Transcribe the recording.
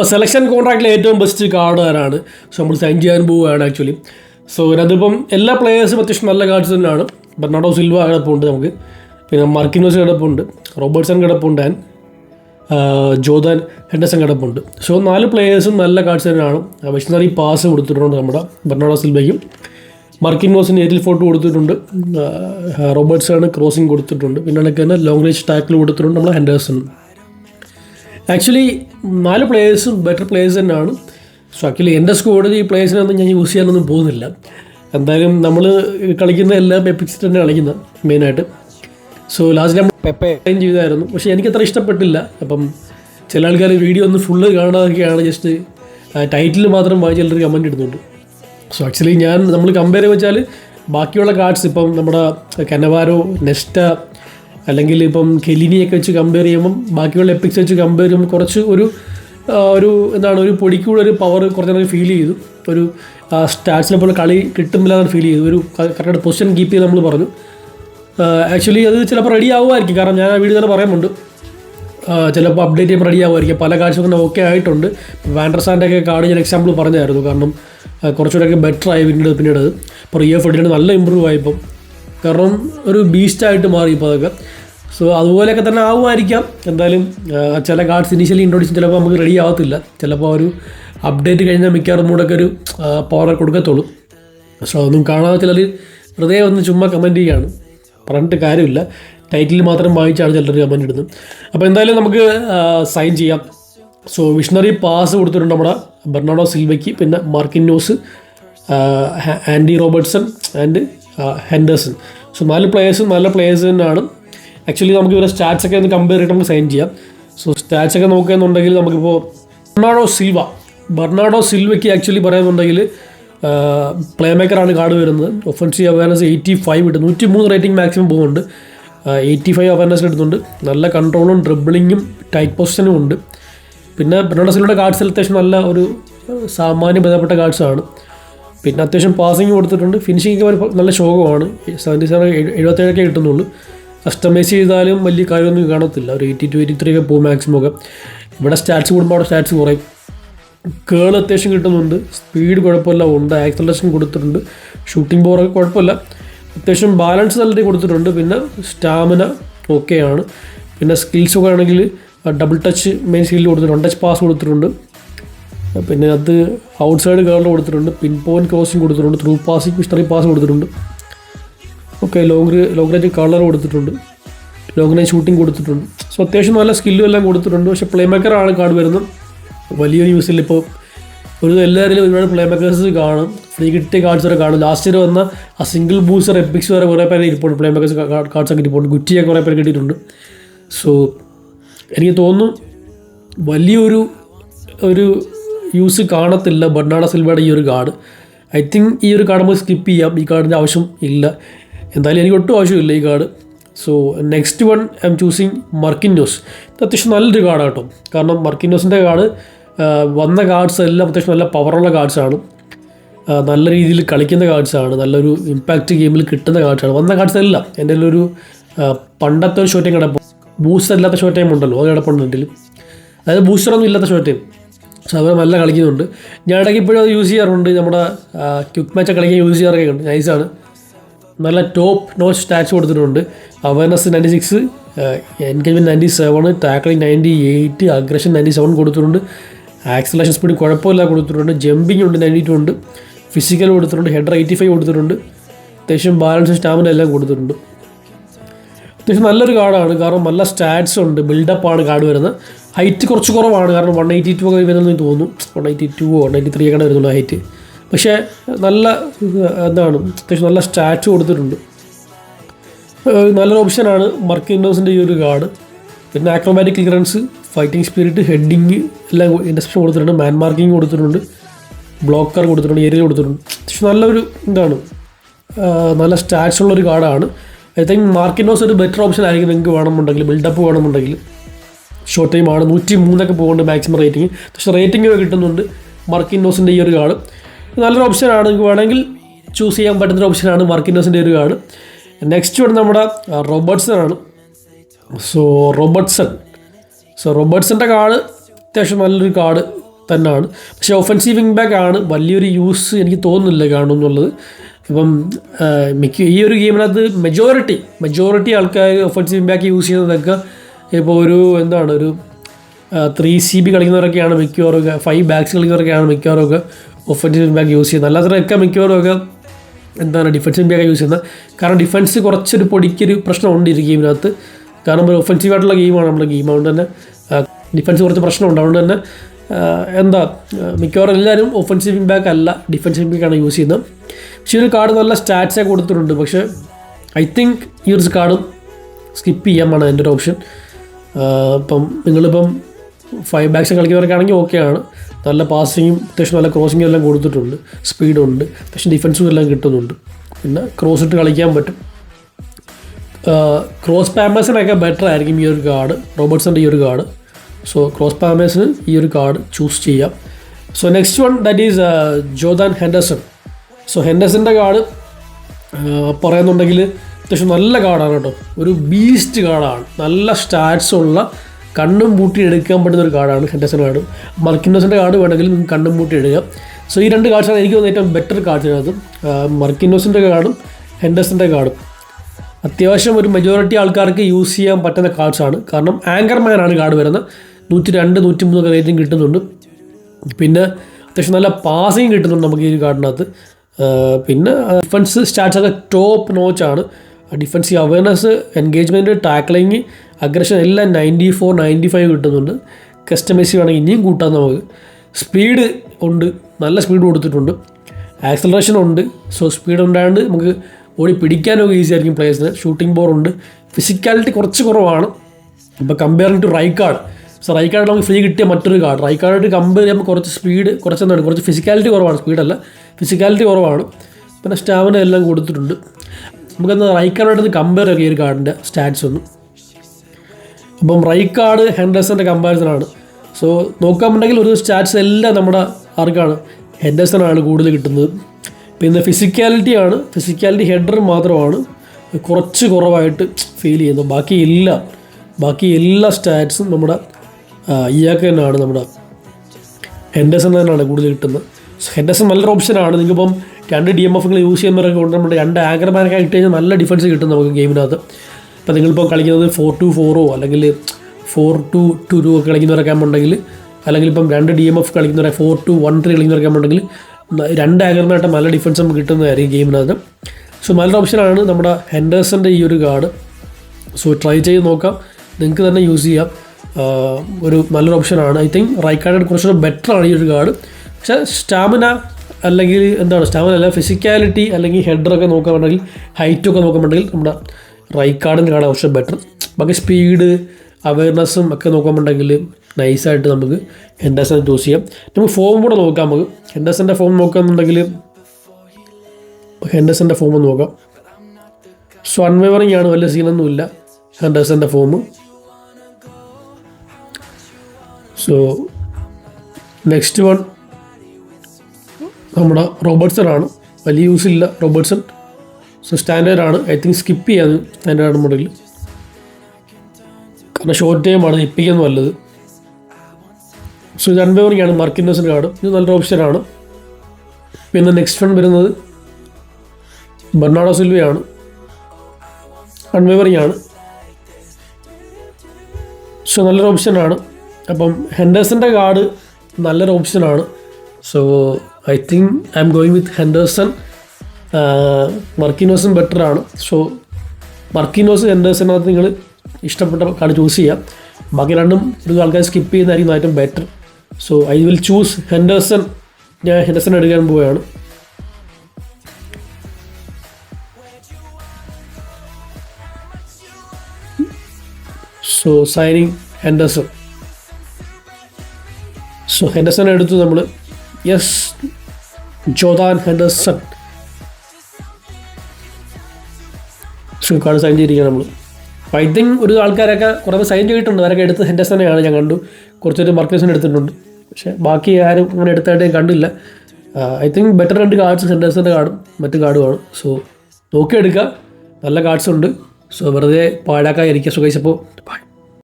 അപ്പോൾ സെലക്ഷൻ കോൺട്രാക്റ്റിലെ ഏറ്റവും ബെസ്റ്റ് കാർഡ് ആരാണ്? സോ നമ്മൾ സൈൻ ചെയ്യാൻ പോവുകയാണ് ആക്ച്വലി സോ അതിപ്പം എല്ലാ പ്ലേയേഴ്സും അത്യാവശ്യം നല്ല കാർഡ്സ് തന്നെയാണ്. ബെർണാഡോ സിൽവ കിടപ്പുണ്ട് നമുക്ക്. പിന്നെ മർക്കിനോസ് കിടപ്പുണ്ട്. റോബർട്ട്സൺ കിടപ്പുണ്ട്. ആൻഡ് ജോദാൻ ഹെൻഡസൺ കിടപ്പുണ്ട്. സോ നാല് പ്ലേയേഴ്സും നല്ല കാർഡ്സ് തന്നെയാണ്. മിഷണറി പാസ് കൊടുത്തിട്ടുണ്ട് നമ്മുടെ ബെർണാഡോ സിൽവയ്ക്കും മർക്കിൻമോസിന് ഏതിൽ ഫോർട്ട് കൊടുത്തിട്ടുണ്ട്. റോബർട്ട്സാണ് ക്രോസിംഗ് കൊടുത്തിട്ടുണ്ട്. പിന്നെ ഇടയ്ക്ക് തന്നെ ലോങ് റേഞ്ച് ടാക്കിൾ കൊടുത്തിട്ടുണ്ട് നമ്മൾ ഹെൻഡേഴ്സൺ ആക്ച്വലി നാല് പ്ലേയേഴ്സും ബെറ്റർ പ്ലേയേഴ്സ് തന്നെയാണ്. സോ ആക്ച്വലി എന്റെ സ്കോഡിൽ ഈ പ്ലേയേഴ്സിനൊന്നും ഞാൻ യൂസ് ചെയ്യാനൊന്നും പോകുന്നില്ല. എന്തായാലും നമ്മൾ കളിക്കുന്ന എല്ലാം എപ്പിക്സ് തന്നെ കളിക്കുന്നത് മെയിനായിട്ട് സോ ലാസ്റ്റ് നമ്മൾ പെപ്പെ ചെയ്തായിരുന്നു. പക്ഷേ എനിക്ക് അത്ര ഇഷ്ടപ്പെട്ടില്ല. അപ്പം ചില ആൾക്കാർ വീഡിയോ ഒന്ന് ഫുള്ള് കാണാതൊക്കെയാണ് ജസ്റ്റ് ടൈറ്റിൽ മാത്രം വായിച്ച് ചിലർ കമന്റ് ഇടുന്നുണ്ട്. സോ ആക്ച്വലി ഞാൻ നമ്മൾ കമ്പയർ വെച്ചാൽ ബാക്കിയുള്ള കാർഡ്സ് ഇപ്പം നമ്മുടെ കനവാരോ നെസ്റ്റ അല്ലെങ്കിൽ ഇപ്പം കെലിനിയൊക്കെ വെച്ച് കമ്പയർ ചെയ്യുമ്പം ബാക്കിയുള്ള എപ്പിക്സ് വെച്ച് കമ്പയർ ചെയ്യുമ്പോൾ കുറച്ച് ഒരു ഒരു എന്താണ് ഒരു പൊടിക്കൂടെ ഒരു പവർ കുറച്ച് നേരം ഫീൽ ചെയ്തു. ഒരു സ്റ്റാറ്റ്സിനെ പോലെ കളി കിട്ടുന്നില്ലാന്ന് ഫീൽ ചെയ്തു. ഒരു കറക്റ്റ് പൊസിഷൻ കീപ്പ് ചെയ്ത് നമ്മൾ പറഞ്ഞു. ആക്ച്വലി അത് ചിലപ്പോൾ റെഡി ആവുമായിരിക്കും. കാരണം ഞാൻ ആ വീഡിയോ തന്നെ പറയുന്നുണ്ട് ചിലപ്പോൾ അപ്ഡേറ്റ് ചെയ്യുമ്പോൾ റെഡി ആവുമായിരിക്കും. പല കാഴ്ചകളും തന്നെ ഓക്കെ ആയിട്ടുണ്ട്. വാൻഡർസാന്റെ ഒക്കെ കാർഡ് ഞാൻ എക്സാമ്പിൾ പറഞ്ഞായിരുന്നു. കാരണം കുറച്ചുകൂടെയൊക്കെ ബെറ്റർ ആയി പിന്നീട് പിന്നീട് അത്. ഇപ്പോൾ റിയോ ഫെഡിന് നല്ല ഇമ്പ്രൂവ് ആയിപ്പം കാരണം ഒരു ബീസ്റ്റായിട്ട് മാറി ഇപ്പോൾ അതൊക്കെ. സോ അതുപോലെയൊക്കെ തന്നെ ആവുമായിരിക്കാം. എന്തായാലും ചില കാർഡ്സ് ഇനീഷ്യലി ഇൻട്രൊഡ്യൂസ് ചിലപ്പോൾ നമുക്ക് റെഡി ആവത്തില്ല. ചിലപ്പോൾ ഒരു അപ്ഡേറ്റ് കഴിഞ്ഞാൽ മിക്കവാറും കൂടെയൊക്കെ ഒരു പവർ കൊടുക്കത്തുള്ളൂ. സോ അതൊന്നും കാണാതെ ചിലർ ഹൃദയം ഒന്ന് ചുമ്മാ കമന്റ് ചെയ്യുകയാണ്. പറഞ്ഞിട്ട് കാര്യമില്ല. ടൈറ്റിൽ മാത്രം വായിച്ചാണ് ചിലർ കമന്റ് ഇടുന്നത്. അപ്പോൾ എന്തായാലും നമുക്ക് സൈൻ ചെയ്യാം. സോ വിഷണറി പാസ് കൊടുത്തിട്ടുണ്ട് നമ്മുടെ ബെർണാഡോ സിൽവയ്ക്ക് പിന്നെ Marquinhos Andy Robertson and Henderson so നാല് പ്ലേയേഴ്സും നല്ല പ്ലേയേഴ്സ് തന്നെയാണ്. ആക്ച്വലി നമുക്ക് ഇവരെ സ്റ്റാറ്റ്സ് ഒക്കെ ഒന്ന് കമ്പയർ ചെയ്തിട്ട് നമുക്ക് സൈൻ ചെയ്യാം. സോ സ്റ്റാറ്റ്സ് ഒക്കെ നോക്കുകയെന്നുണ്ടെങ്കിൽ നമുക്കിപ്പോൾ ബെർണാഡോ സിൽവ ബെർണാഡോ സിൽവയ്ക്ക് ആക്ച്വലി പറയുന്നുണ്ടെങ്കിൽ പ്ലേ മേക്കറാണ് കാർഡ് വരുന്നത്. ഒഫൻസീവ് അവയർനെസ് എയ്റ്റി ഫൈവ് ഇട്ട് നൂറ്റി മൂന്ന് റേറ്റിംഗ് മാക്സിമം പോകുന്നുണ്ട് എയ്റ്റി ഫൈവ് അവയർനെസ് കിട്ടുന്നുണ്ട് നല്ല കൺട്രോളും ഡ്രിബിളിങ്ങും ടൈറ്റ് പൊസിഷനും ഉണ്ട്. പിന്നെ ബെർണാഡോ സിൽവയുടെ കാർഡ്സ് അത്യാവശ്യം നല്ല ഒരു സാമാന്യ ബന്ധപ്പെട്ട കാർഡ്സാണ് പിന്നെ അത്യാവശ്യം പാസിങ് കൊടുത്തിട്ടുണ്ട്. ഫിനിഷിംഗ് ഒക്കെ നല്ല ശോകമാണ്. സെവന്റി സെവൻ എഴുപത്തേഴൊക്കെ കിട്ടുന്നുള്ളൂ. കസ്റ്റമൈസ് ചെയ്താലും വലിയ കാര്യമൊന്നും കാണത്തില്ല. ഒരു എയ്റ്റി ടു എയ്റ്റി ത്രീ ഒക്കെ പോകും മാക്സിമം ഒക്കെ. ഇവിടെ സ്റ്റാറ്റ്സ് കൂടുമ്പോൾ അവിടെ സ്റ്റാറ്റ്സ് കുറയും. കേൾ അത്യാവശ്യം കിട്ടുന്നുണ്ട്. സ്പീഡ് കുഴപ്പമില്ല. ഉണ്ട്. ആക്സലേഷൻ കൊടുത്തിട്ടുണ്ട്. ഷൂട്ടിംഗ് പവറൊക്കെ കുഴപ്പമില്ല. അത്യാവശ്യം ബാലൻസ് നല്ല രീതി കൊടുത്തിട്ടുണ്ട്. പിന്നെ സ്റ്റാമിന ഓക്കെയാണ് പിന്നെ സ്കിൽസ് ഒക്കെ ആണെങ്കിൽ ഡബിൾ ടച്ച് മെയിൻ സ്കില്ല് കൊടുത്തിട്ടുണ്ട്. ടച്ച് പാസ് കൊടുത്തിട്ടുണ്ട്. പിന്നെ അത് ഔട്ട്സൈഡ് സൈഡ് കേളിൽ കൊടുത്തിട്ടുണ്ട് പിൻ പോയിന്റ് ക്രോസിങ് കൊടുത്തിട്ടുണ്ട് ത്രൂ പാസിങ് മിസ്റ്ററി പാസ് കൊടുത്തിട്ടുണ്ട്. Okay long long range curler കൊടുത്തിട്ടുണ്ട് ലോങ് റേഞ്ച് ഷൂട്ടിംഗ് കൊടുത്തിട്ടുണ്ട്. സോ അത്യാവശ്യം നല്ല സ്കില്ലും എല്ലാം കൊടുത്തിട്ടുണ്ട്. പക്ഷേ പ്ലേ മേക്കറാണ് കാർഡ് വരുന്നത് വലിയൊരു യൂസിൽ ഇപ്പോൾ ഒരു എല്ലാവരിലും ഒരുപാട് പ്ലേ മേക്കേഴ്സ് കാണും. ഫ്രീ കിട്ടിയ കാർഡ്സ് വരെ കാണും. ലാസ്റ്റ് ഇയർ വന്ന ആ സിംഗിൾ ബൂസർ എപ്പിക്സ് വരെ കുറേ പേര് ഇരിപ്പുണ്ട്. പ്ലേ മേക്കേഴ്സ് കാർഡ്സ് ഒക്കെ ഇരിപ്പുണ്ട്. ഗുറ്റിയൊക്കെ കുറേ പേര് കിട്ടിയിട്ടുണ്ട്. സോ എനിക്ക് തോന്നുന്നു വലിയൊരു ഒരു യൂസ് കാണത്തില്ല. ബർണാഡ സിൽവയുടെ ഈ ഒരു കാർഡ് ഐ തിങ്ക് ഈ ഒരു കാർഡ് നമുക്ക് സ്കിപ്പ് ചെയ്യാം. ഈ കാർഡിന്റെ ആവശ്യം ഇല്ല. എന്തായാലും എനിക്ക് ഒട്ടും ആവശ്യമില്ല ഈ card so next one I'm choosing Marquinhos ഇത് അത്യാവശ്യം നല്ലൊരു കാർഡ് കേട്ടോ കാരണം മർക്കിന്നോസിന്റെ കാർഡ് വന്ന കാർഡ്സ് എല്ലാം അത്യാവശ്യം നല്ല പവറുള്ള കാർഡ്സാണ് നല്ല രീതിയിൽ കളിക്കുന്ന കാർഡ്സാണ് നല്ലൊരു ഇമ്പാക്റ്റ് ഗെയിമിൽ കിട്ടുന്ന കാർഡ്സാണ് വന്ന കാർഡ്സ് എല്ലാം എന്റെ ഒരു പണ്ടത്തെ ഒരു ഷോട്ടേം കിടപ്പോൾ ബൂസ്റ്റർ ഇല്ലാത്ത ഷോട്ടേം ഉണ്ടല്ലോ. അത് കിടപ്പുണ്ട് എന്റെ. അതായത് ബൂസ്റ്ററൊന്നും ഇല്ലാത്ത ഷോട്ട് അവർ നല്ല കളിക്കുന്നുണ്ട്. ഞാൻ ഇടയ്ക്ക് ഇപ്പോഴും അത് യൂസ് ചെയ്യാറുണ്ട്. നമ്മുടെ ക്വിക്ക് മാച്ച് കളിക്കാൻ യൂസ് ചെയ്യാറൊക്കെ ഉണ്ട് നൈസാണ് നല്ല ടോപ്പ് നോ സ്റ്റാറ്റ്സ് കൊടുത്തിട്ടുണ്ട്. Awareness ninety six engagement ninety seven tackling ninety eight aggression ninety seven കൊടുത്തിട്ടുണ്ട്. ആക്സലേഷൻ സ്പീഡ് കുഴപ്പമില്ല കൊടുത്തിട്ടുണ്ട്. ജമ്പിങ് ഉണ്ട് നയന്റി ടു ഉണ്ട്. ഫിസിക്കൽ കൊടുത്തിട്ടുണ്ട്. ഹെഡർ എയ്റ്റി ഫൈവ് കൊടുത്തിട്ടുണ്ട്. അത്യാവശ്യം ബാലൻസ് സ്റ്റാമിന എല്ലാം കൊടുത്തിട്ടുണ്ട്. അത്യാവശ്യം നല്ലൊരു കാർഡാണ്. കാരണം നല്ല സ്റ്റാറ്റ്സ് ഉണ്ട്. ബിൽഡപ്പാണ് കാർഡ് വരുന്നത്. ഹൈറ്റ് കുറച്ച് കുറവാണ്. കാരണം വൺ എയ്റ്റി ടു ഒക്കെ വരുന്നതെന്ന് തോന്നുന്നു. One eighty two one eighty three ഒക്കെ വരുന്നുള്ളൂ ഹൈറ്റ്. പക്ഷേ നല്ല എന്താണ് അത്യാവശ്യം നല്ല സ്റ്റാറ്റ്സ് കൊടുത്തിട്ടുണ്ട്. നല്ലൊരു ഓപ്ഷനാണ് മർക്ക് ഇൻഡോസിന്റെ ഈ ഒരു കാർഡ്. പിന്നെ achromatic clearance fighting spirit heading എല്ലാം ഇൻഡസ്ട്രി കൊടുത്തിട്ടുണ്ട്. മാൻ മാർക്കിംഗ് കൊടുത്തിട്ടുണ്ട്. ബ്ലോക്കർ കൊടുത്തിട്ടുണ്ട് ഏരിയ കൊടുത്തിട്ടുണ്ട്. അത്യാവശ്യം നല്ലൊരു എന്താണ് നല്ല സ്റ്റാറ്റ്സ് ഉള്ളൊരു കാർഡാണ് ഐ തിങ്ക് മാർക്കിനോസ് ഒരു ബെറ്റർ ഓപ്ഷൻ ആയിരിക്കും നിങ്ങൾക്ക് വേണമെന്നുണ്ടെങ്കിൽ ബിൽഡപ്പ് വേണമെന്നുണ്ടെങ്കിൽ. ഷോർട്ട് ടൈം ആണ്. നൂറ്റി മൂന്നൊക്കെ പോകുന്നുണ്ട് മാക്സിമം റേറ്റിംഗ് പക്ഷേ റേറ്റിംഗ് കിട്ടുന്നുണ്ട്. മാർക്കിനോസിന്റെ ഈ ഒരു കാർഡ് നല്ലൊരു ഓപ്ഷൻ ആണ്. വേണമെങ്കിൽ ചൂസ് ചെയ്യാൻ പറ്റുന്ന ഒരു ഓപ്ഷനാണ് മാർക്കിനോസിന്റെ ഒരു കാർഡ് നെക്സ്റ്റ് വൺ നമ്മുടെ റോബർട്ട്സൺ ആണ്. സോ റോബർട്ട്സൺ സോ റോബർട്ട്സന്റെ കാർഡ് അത്യാവശ്യം നല്ലൊരു കാർഡ് തന്നെയാണ്. പക്ഷേ ഒഫൻസീവ് വിങ് ബാക്ക് ആണ്. വലിയൊരു യൂസ് എനിക്ക് തോന്നുന്നില്ല കാണുമെന്നുള്ളത് ഇപ്പം മിക്ക ഈ ഒരു ഗെയിമിനകത്ത് മെജോറിറ്റി മെജോറിറ്റി ആൾക്കാർ ഒഫൻസീവ് വിങ് ബാക്ക് യൂസ് ചെയ്യുന്നതൊക്കെ ഇപ്പോൾ ഒരു എന്താണ് ഒരു ത്രീ സി ബി കളിക്കുന്നവരൊക്കെയാണ് മിക്കവാറും ഫൈവ് ബാക്സ് കളിക്കുന്നവരൊക്കെയാണ് മിക്കവാറും ഒക്കെ ഒഫൻസീവ് ബാക്ക് യൂസ് ചെയ്യുന്നത്. അല്ലാത്തവരൊക്കെ മിക്കവാറും ഒക്കെ എന്താണ് ഡിഫൻസീവ് ബാക്ക് യൂസ് ചെയ്യുന്നത്. കാരണം ഡിഫൻസ് കുറച്ചൊരു പൊടിക്കൊരു പ്രശ്നമുണ്ട് ഈ ഗെയിമിനകത്ത് കാരണം ഒരു ഒഫൻസീവ് ആയിട്ടുള്ള ഗെയിമാണ് നമ്മുടെ ഗെയിം അതുകൊണ്ട് തന്നെ ഡിഫൻസ് കുറച്ച് പ്രശ്നമുണ്ട്. അതുകൊണ്ട് തന്നെ എന്താ മിക്കവാറും എല്ലാവരും ഒഫൻസീവ് ബാക്ക് അല്ല ഡിഫൻസീവ് ബാക്കാണ് യൂസ് ചെയ്യുന്നത്. പക്ഷേ ഒരു കാർഡ് നല്ല സ്റ്റാറ്റ്സൊക്കെ കൊടുത്തിട്ടുണ്ട്. പക്ഷേ ഐ തിങ്ക് ഈ ഒരു കാർഡും സ്കിപ്പ് ചെയ്യാമാണ് എന്റെ ഒരു ഓപ്ഷൻ ഇപ്പം നിങ്ങളിപ്പം ഫൈവ് ബാക്സ് കളിക്കുന്നവർക്കാണെങ്കിൽ ഓക്കെയാണ് നല്ല പാസിങ്ങും അത്യാവശ്യം നല്ല ക്രോസിങ്ങും എല്ലാം കൊടുത്തിട്ടുണ്ട്. സ്പീഡുണ്ട് അത്യാവശ്യം ഡിഫൻസും എല്ലാം കിട്ടുന്നുണ്ട്. പിന്നെ ക്രോസ് ഇട്ട് കളിക്കാൻ പറ്റും. ക്രോസ് പാമേഴ്സിനൊക്കെ ബെറ്റർ ആയിരിക്കും ഈ ഒരു കാർഡ് റോബർട്ട്സിന്റെ ഈ ഒരു കാർഡ് സോ ക്രോസ് പാമേഴ്സിന് ഈ ഒരു കാർഡ് ചൂസ് ചെയ്യാം. So next one that is Jordan Henderson so ഹെൻഡസിന്റെ card പറയുന്നുണ്ടെങ്കിൽ അത്യാവശ്യം നല്ല കാർഡാണ് കേട്ടോ. ഒരു ബീസ്റ്റ് കാർഡാണ് നല്ല സ്റ്റാറ്റ്സ് ഉള്ള കണ്ണും പൂട്ടി എടുക്കാൻ പറ്റുന്ന ഒരു കാർഡാണ് ഹെൻഡസൺ കാർഡ് മർക്കിൻഡോസിന്റെ കാർഡ് വേണമെങ്കിൽ നിങ്ങൾക്ക് കണ്ണും പൂട്ടി എടുക്കാം. സോ ഈ രണ്ട് കാർഡ്സാണ് എനിക്ക് തോന്നുന്നത് ഏറ്റവും ബെറ്റർ കാർഡ്സിനകത്ത് മർക്കിൻഡോസിന്റെ കാർഡും ഹെൻഡസിന്റെ കാർഡും അത്യാവശ്യം ഒരു മെജോറിറ്റി ആൾക്കാർക്ക് യൂസ് ചെയ്യാൻ പറ്റുന്ന കാർഡ്സാണ് കാരണം ആങ്കർമാൻ ആണ് കാർഡ് വരുന്നത്. നൂറ്റി രണ്ട് നൂറ്റി മൂന്നൊക്കെ റേറ്റിംഗ് കിട്ടുന്നുണ്ട്. പിന്നെ അത്യാവശ്യം നല്ല പാസിങ് കിട്ടുന്നുണ്ട് നമുക്ക് ഈ കാർഡിനകത്ത് പിന്നെ ഡിഫൻസ് സ്റ്റാറ്റ്സ് ഒക്കെ top നോച്ചാണ് defensive awareness engagement tackling aggression എല്ലാം നയന്റി ഫോർ നയന്റി ഫൈവ് കിട്ടുന്നുണ്ട്. കസ്റ്റമൈസ് വേണമെങ്കിൽ ഇനിയും കൂട്ടാം നമുക്ക്. സ്പീഡ് ഉണ്ട്. നല്ല സ്പീഡ് കൊടുത്തിട്ടുണ്ട്. ആക്സലറേഷൻ ഉണ്ട്. സോ സ്പീഡ് ഉണ്ടായതുകൊണ്ട് നമുക്ക് ഓടി പിടിക്കാനൊക്കെ ഈസി ആയിരിക്കും പ്ലേയേഴ്സിന് ഷൂട്ടിംഗ് ബോർ ഉണ്ട്. ഫിസിക്കാലിറ്റി കുറച്ച് കുറവാണ്. ഇപ്പോൾ comparing to Rijkaard so Rijkaard നമുക്ക് ഫ്രീ കിട്ടിയ മറ്റൊരു കാർഡ് റൈക്കാർഡായിട്ട് കമ്പയർ ചെയ്യുമ്പോൾ കുറച്ച് സ്പീഡ് കുറച്ച് എന്താണ്? കുറച്ച് ഫിസിക്കാലിറ്റി കുറവാണ്. സ്പീഡല്ല ഫിസിക്കാലിറ്റി കുറവാണ്. പിന്നെ സ്റ്റാമിന എല്ലാം കൊടുത്തിട്ടുണ്ട്. നമുക്കെന്താ റൈക്കാർഡായിട്ട് കമ്പയർ ചെയ്യാം ഈ ഒരു കാർഡിന്റെ സ്റ്റാറ്റ്സ് ഒന്നും അപ്പം റൈക്കാർഡ് ഹെൻഡേഴ്സന്റെ കമ്പാരിസൺ സോ നോക്കാമുണ്ടെങ്കിൽ ഒരു സ്റ്റാറ്റ്സ് എല്ലാം നമ്മുടെ ആർക്കാണ്? ഹെൻഡേഴ്സനാണ് കൂടുതൽ കിട്ടുന്നത്. പിന്നെ ഫിസിക്കാലിറ്റി ആണ്. ഫിസിക്കാലിറ്റി ഹെഡർ മാത്രമാണ്. കുറച്ച് കുറവായിട്ട് ഫീൽ ചെയ്യുന്നു ബാക്കി എല്ലാ ബാക്കി എല്ലാ സ്റ്റാറ്റ്സും നമ്മുടെ ഇയാൾക്ക് തന്നെയാണ് നമ്മുടെ ഹെൻഡേഴ്സൺ തന്നെയാണ് കൂടുതൽ കിട്ടുന്നത്. ഹെൻഡേഴ്സൺ നല്ലൊരു ഓപ്ഷനാണ് നിങ്ങൾക്കിപ്പം രണ്ട് ഡി എം എഫുകൾ യൂസ് ചെയ്യുന്നവരൊക്കെ കൊണ്ട് നമ്മുടെ രണ്ട് ആഗ്രമാനൊക്കെ ഇട്ട് കഴിഞ്ഞാൽ നല്ല ഡിഫൻസ് കിട്ടും നമുക്ക് ഗെയിമിനകത്ത് ഇപ്പോൾ നിങ്ങളിപ്പോൾ കളിക്കുന്നത് ഫോർ ടു ഫോറോ അല്ലെങ്കിൽ ഫോർ ടു ടു ടു ഒക്കെ കളിക്കുന്നവരൊക്കെ ഉണ്ടെങ്കിൽ അല്ലെങ്കിൽ ഇപ്പം രണ്ട് ഡി എം എഫ് കളിക്കുന്നവരെ ഫോർ ടു വൺ ത്രീ കളിക്കുന്നവരൊക്കെ ഉണ്ടെങ്കിൽ രണ്ട് ആഗ്രമായിട്ട് നല്ല ഡിഫൻസ് നമുക്ക് കിട്ടുന്നതായിരിക്കും ഗെയിമിനകത്ത് സോ നല്ലൊരു ഓപ്ഷനാണ് നമ്മുടെ ഹെൻഡേഴ്സന്റെ ഈ ഒരു കാർഡ്. സോ ട്രൈ ചെയ്ത് നോക്കാം. നിങ്ങൾക്ക് തന്നെ യൂസ് ചെയ്യാം. ഒരു നല്ലൊരു ഓപ്ഷനാണ് ഐ തിങ്ക് റൈക്കാർഡ് കുറച്ചുകൂടെ ബെറ്റർ ആണ് ഈ ഒരു കാർഡ്. പക്ഷേ സ്റ്റാമിന അല്ലെങ്കിൽ എന്താണ് സ്റ്റാമിന അല്ല ഫിസിക്കാലിറ്റി അല്ലെങ്കിൽ ഹെഡറൊക്കെ നോക്കുകയാണെങ്കിൽ ഹൈറ്റൊക്കെ നോക്കുകയാണെങ്കിൽ നമ്മുടെ കാണാൻ കുറച്ച് ബെറ്റർ ബാക്കി സ്പീഡ് അവയർനെസ്സും ഒക്കെ നോക്കുമ്പോണ്ടെങ്കിൽ നൈസായിട്ട് നമുക്ക് ഹെൻഡേഴ്സൺ ചൂസ് ചെയ്യാം. നമുക്ക് ഫോം കൂടെ നോക്കാം നമുക്ക്. ഹെൻഡേഴ്സന്റെ ഫോം നോക്കുകയാണെന്നുണ്ടെങ്കിൽ ഹെൻഡേഴ്സന്റെ ഫോം നോക്കാം. സോ അൺവേവറിങ് ആണ് വലിയ സീനൊന്നുമില്ല ഹെൻഡേഴ്സന്റെ ഫോം സോ നെക്സ്റ്റ് വൺ നമ്മുടെ റോബർട്ട്സൺ ആണ് വലിയ യൂസ് ഇല്ല റോബർട്ട്സൺ സോ സ്റ്റാൻഡേർഡ് ആണ്. ഐ തിങ്ക് സ്കിപ്പ് ചെയ്യാതെ സ്റ്റാൻഡേർഡ് മോഡൽ കാരണം ഷോർട്ട് ടൈം ആണ് ഇപ്പിക്കുന്നത് നല്ലത്. സോ ഇത് അൺവേവറിങ് ആണ്. കാർഡ് ഇത് നല്ലൊരു ഓപ്ഷനാണ് പിന്നെ നെക്സ്റ്റ് വൺ വരുന്നത് ബെർണാഡോ സിൽവയാണ് അൺവേവറിയാണ് ആണ്. സോ നല്ലൊരു ഓപ്ഷനാണ് അപ്പം ഹെൻഡേഴ്സന്റെ കാർഡ് നല്ലൊരു ഓപ്ഷനാണ് so I think I'm going with Henderson. മർക്കിനോസും better ആണ്. സോ മർക്കിനോസ് ഹെൻഡേഴ്സനകത്ത് നിങ്ങൾ ഇഷ്ടപ്പെട്ട കാർഡ് ചൂസ് ചെയ്യാം. ബാക്കി രണ്ടും ഒരു ആൾക്കാർ സ്കിപ്പ് ചെയ്യുന്നതായിരിക്കും ഏറ്റവും better so I will choose Henderson. ഞാൻ ഹെൻഡേഴ്സൺ എടുക്കാൻ പോവുകയാണ്. So signing Henderson. So Henderson എടുത്തു നമ്മൾ യെസ് ജോദാൻ Henderson സൈൻ ചെയ്തിരിക്കുക നമ്മൾ അപ്പോൾ ഐ തിങ്ക് ഒരു ആൾക്കാരൊക്കെ കുറേ സൈൻ ചെയ്തിട്ടുണ്ട്. അവരൊക്കെ എടുത്ത് ഹെൻഡസനെയാണ് ഞാൻ കണ്ടു. കുറച്ചൊരു മർക്കേഴ്സിന് എടുത്തിട്ടുണ്ട്. പക്ഷേ ബാക്കി ആരും അങ്ങനെ എടുത്തായിട്ട് ഞാൻ കണ്ടില്ല. ഐ തിങ്ക് ബെറ്റർ രണ്ട് കാർഡ്സ് ഹെൻഡേഴ്സിന്റെ കാർഡും മറ്റു കാർഡുമാണ് സോ നോക്കിയെടുക്കുക. നല്ല കാർഡ്സ് ഉണ്ട്. സോ വെറുതെ പാഴാക്കാൻ എനിക്ക് സുഖിച്ചപ്പോൾ ബൈ